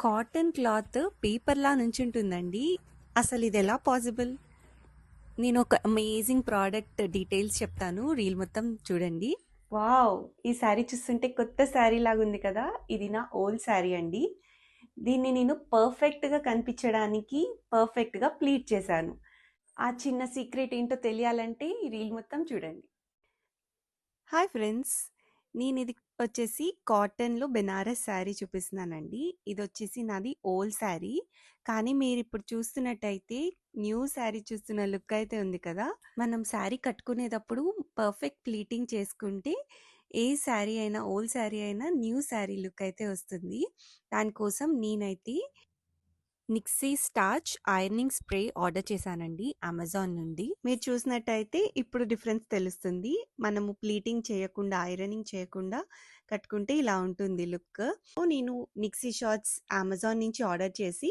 Cotton cloth పేపర్‌లా నుంచుంటుందండి. అసలిది ఎలా possible? నేను ఒక అమేజింగ్ ప్రోడక్ట్ డీటెయిల్స్ చెప్తాను. రీల్ మొత్తం చూడండి. వావ్! ఈ శారీ చూస్తుంటే కొత్త శారీ లాగుంది కదా! ఇది నా ఓల్డ్ శారీ అండి. దీన్ని నేను పర్ఫెక్ట్‌గా కనిపించడానికి పర్ఫెక్ట్‌గా ప్లీట్ చేశాను. ఆ చిన్న సీక్రెట్ ఏంటో తెలియాలంటే ఈ రీల్ మొత్తం చూడండి. Hi friends. నేనిది వచ్చేసి కాటన్‌లో బెనారస్ శారీ చూపిస్తున్నానండి. ఇదొచ్చేసి నాది ఓల్డ్ శారీ. కానీ మీరు ఇప్పుడు చూస్తున్నట్టయితే న్యూ శారీ చూస్తున్న లుక్ అయితే ఉంది కదా! మనం శారీ కట్టుకునేటప్పుడు పర్ఫెక్ట్ ప్లీటింగ్ చేసుకుంటే ఏ శారీ అయినా ఓల్డ్ శారీ అయినా న్యూ శారీ లుక్ అయితే వస్తుంది. దానికోసం నేనైతే Nixie starch ironing spray order చేశానండి అమెజాన్ నుండి. మీరు చూసినట్టయితే ఇప్పుడు డిఫరెన్స్ తెలుస్తుంది. మనము ప్లీటింగ్ చేయకుండా, ఐరనింగ్ చేయకుండా కట్టుకుంటే ఇలా ఉంటుంది లుక్. సో, నేను నిక్సీ షార్ట్స్ అమెజాన్ నుంచి ఆర్డర్ చేసి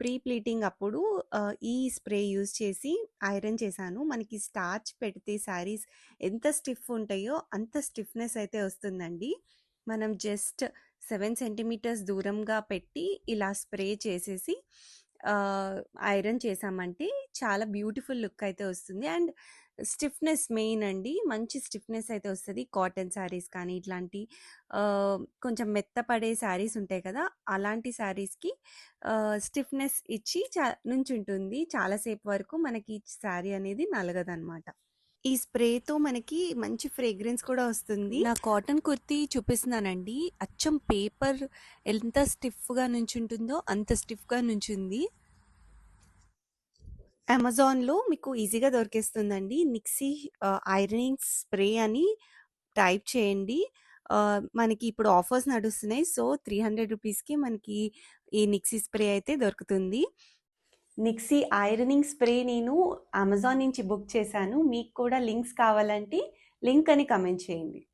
ప్రీ ప్లీటింగ్ అప్పుడు ఈ స్ప్రే యూజ్ చేసి ఐరన్ చేశాను. మనకి స్టార్చ్ పెడితే శారీస్ ఎంత స్టిఫ్ ఉంటాయో అంత స్టిఫ్‌నెస్ అయితే వస్తుందండి. మనం జస్ట్ సెవెన్ సెంటీమీటర్స్ దూరంగా పెట్టి ఇలా స్ప్రే చేసేసి ఐరన్ చేసామంటే చాలా బ్యూటిఫుల్ లుక్ అయితే వస్తుంది. అండ్ స్టిఫ్‌నెస్ మెయిన్ అండి. మంచి స్టిఫ్‌నెస్ అయితే వస్తుంది కాటన్ శారీస్ కానీ ఇట్లాంటి కొంచెం మెత్తపడే శారీస్ ఉంటాయి కదా! అలాంటి శారీస్‌కి స్టిఫ్‌నెస్ ఇచ్చి చ నుంచి ఉంటుంది చాలాసేపు వరకు మనకి శారీ అనేది నలగదనమాట. ఈ స్ప్రేతో మనకి మంచి ఫ్రేగ్రెన్స్ కూడా వస్తుంది. నా కాటన్ కుర్తీ చూపిస్తున్నానండి. అచ్చం పేపర్ ఎంత స్టిఫ్‌గా నుంచుంటుందో అంత స్టిఫ్‌గా నుంచుంది. అమెజాన్‌లో మీకు ఈజీగా దొరికేస్తుందండి. నిక్సీ ఐరనింగ్ స్ప్రే అని టైప్ చేయండి. మనకి ఇప్పుడు ఆఫర్స్ నడుస్తున్నాయి. సో, 300 రూపీస్‌కి మనకి ఈ నిక్సీ స్ప్రే అయితే దొరుకుతుంది. నిక్సీ ఐరనింగ్ స్ప్రే నేను అమెజాన్ నుంచి బుక్ చేశాను. మీకు కూడా లింక్స్ కావాలంటే లింక్ అని కమెంట్ చేయండి.